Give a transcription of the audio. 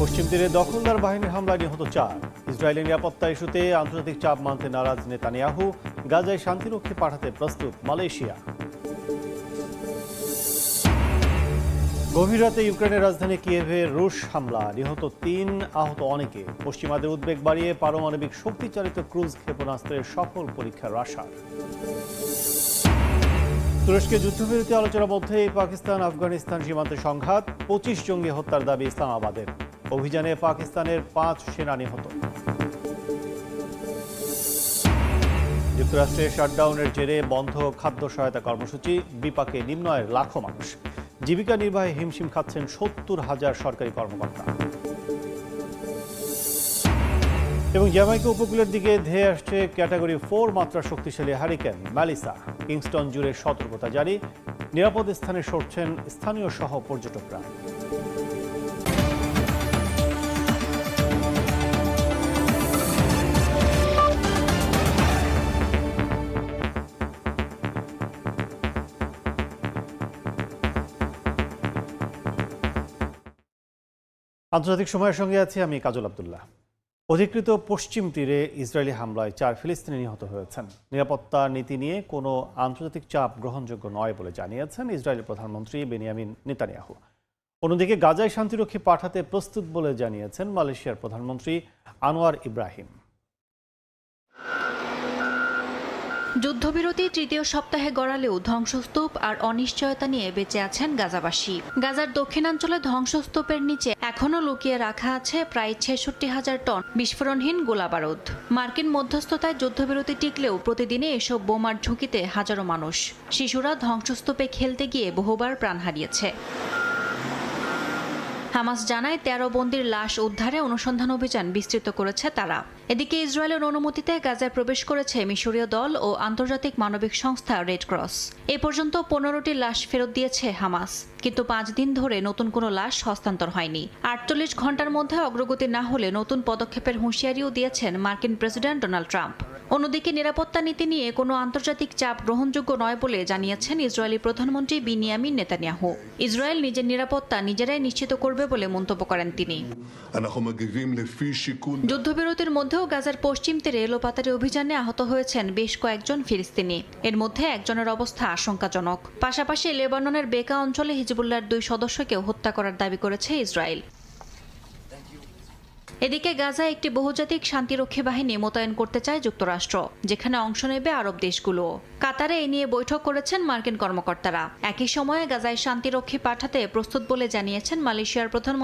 পশ্চিম তীরে দখলদার বাহিনীর হামলায় নিহত চার। ইসরায়েলের নিরাপত্তা ইস্যুতে আন্তর্জাতিক চাপ মানতে নারাজ নেতানিয়াহু। গাজায় শান্তিরক্ষী পাঠাতে প্রস্তুত মালয়েশিয়া। গভীর রাতে ইউক্রেনের রাজধানী কিয়েভে রুশ হামলা। নিহত তিন আহত অনেকে। পশ্চিমাদের উদ্বেগ বাড়িয়ে পারমাণবিক শক্তিচালিত ক্রুজ ক্ষেপণাস্ত্রের সফল পরীক্ষা রাশার। তুরস্কে যুদ্ধবিরতি আলোচনার মধ্যেই পাকিস্তান আফগানিস্তান সীমান্তে সংঘাত। পঁচিশ জঙ্গি হত্যার দাবি ইসলামাবাদের। অভিযানে পাকিস্তানের পাঁচ সেনা নিহত। যুক্তরাষ্ট্রে শাটডাউনের জেরে বন্ধ খাদ্য সহায়তা কর্মসূচি, বিপাকে নিম্ন আয়ের লাখো মানুষ। জীবিকা নির্বাহে হিমশিম খাচ্ছেন সত্তর হাজার সরকারি কর্মকর্তা। এবং জ্যামাইকা উপকূলের দিকে ধেয়ে আসছে ক্যাটাগরি ফোর মাত্রা শক্তিশালী হারিকেন, ম্যালিসা। কিংস্টন জুড়ে সতর্কতা জারি, নিরাপদ স্থানে সরছেন স্থানীয় সহ পর্যটকরা। আন্তর্জাতিক সময়ের সঙ্গে আছি আমি কাজল আবদুল্লাহ। অধিকৃত পশ্চিম তীরে ইসরায়েলি হামলায় চার ফিলিস্তিনি নিহত হয়েছেন। নিরাপত্তা নীতি নিয়ে কোনো আন্তর্জাতিক চাপ গ্রহণযোগ্য নয় বলে জানিয়েছেন ইসরায়েলের প্রধানমন্ত্রী বেনিয়ামিন নেতানিয়াহু। অন্যদিকে গাজায় শান্তিরক্ষী পাঠাতে প্রস্তুত বলে জানিয়েছেন মালয়েশিয়ার প্রধানমন্ত্রী আনোয়ার ইব্রাহিম। যুদ্ধবিরতি তৃতীয় সপ্তাহে গড়ালেও ধ্বংসস্তূপ আর অনিশ্চয়তা নিয়ে বেঁচে আছেন গাজাবাসী। গাজার দক্ষিণাঞ্চলে ধ্বংসস্তূপের নিচে এখনও লুকিয়ে রাখা আছে প্রায় ছেষট্টি হাজার টন বিস্ফোরণহীন গোলাবারুদ। মার্কিন মধ্যস্থতায় যুদ্ধবিরতি টিকলেও প্রতিদিনে এসব বোমার ঝুঁকিতে হাজারো মানুষ। শিশুরা ধ্বংসস্তূপে খেলতে গিয়ে বহুবার প্রাণ হারিয়েছে। হামাস জানায়, তেরো বন্দির লাশ উদ্ধারে অনুসন্ধান অভিযান বিস্তৃত করেছে তারা। এদিকে ইসরায়েলের অনুমতিতে গাজায় প্রবেশ করেছে মিশরীয় দল ও আন্তর্জাতিক মানবিক সংস্থা রেড ক্রস এ পর্যন্ত পনেরোটি লাশ ফেরত দিয়েছে হামাস, কিন্তু পাঁচ দিন ধরে নতুন কোনো লাশ হস্তান্তর হয়নি। আটচল্লিশ ঘণ্টার মধ্যে অগ্রগতি না হলে নতুন পদক্ষেপের হুঁশিয়ারিও দিয়েছেন মার্কিন প্রেসিডেন্ট ডোনাল্ড ট্রাম্প। অন্যদিকে নিরাপত্তা নীতি নিয়ে কোনো আন্তর্জাতিক চাপ গ্রহণযোগ্য নয় বলে জানিয়েছেন ইসরায়েলি প্রধানমন্ত্রী বিনিয়ামিন নেতানিয়াহু। ইসরায়েল নিজের নিরাপত্তা নিজেরাই নিশ্চিত করবে বলে মন্তব্য করেন তিনি। যুদ্ধবিরতির মধ্যেও গাজার পশ্চিম তীরে এলোপাতারি অভিযানে আহত হয়েছেন বেশ কয়েকজন ফিলিস্তিনি। এর মধ্যে একজনের অবস্থা আশঙ্কাজনক। পাশাপাশি লেবাননের বেকা অঞ্চলে হিজবুল্লার দুই সদস্যকেও হত্যা করার দাবি করেছে ইসরায়েল। এদিকে গাজায় একটি বহুজাতিক শান্তিরক্ষী বাহিনী মোতায়েন করতে চায় যুক্তরাষ্ট্র, যেখানে অংশ নেবে আরব দেশগুলো। কাতারে এ নিয়ে বৈঠক করেছেন মার্কিন কর্মকর্তারা। একই সময়ে গাজায় শান্তিরক্ষী পাঠাতে প্রস্তুত বলে জানিয়েছেন মালয়েশিয়ার প্রধানমন্ত্রী